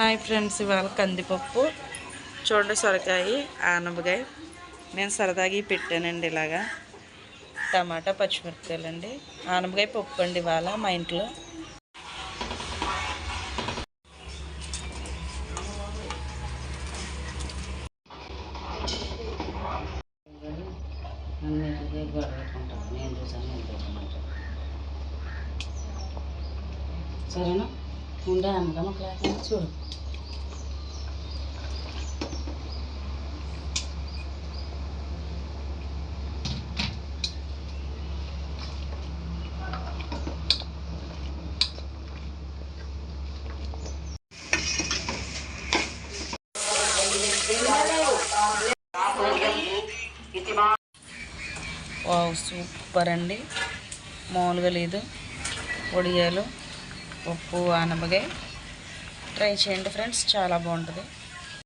Hi friends ఇవాళ కందిపప్పు చూడండి సొరకాయ ఆనపకాయ నేను సరదాగా పెట్టానండి ఇలాగా. టమాటా పచ్చిమిరపకాయలు అండి ఆనపకాయ పప్పు అండి ఇవాళ మా ఇంట్లో. సరేనా? ఉండే అమ్మగమ్మ క్లాస్ చూడు సూపర్ అండి. మామూలుగా లేదు. వడియాలు పప్పు ఆనపకాయ. ట్రై చేయండి ఫ్రెండ్స్ చాలా బాగుంటుంది.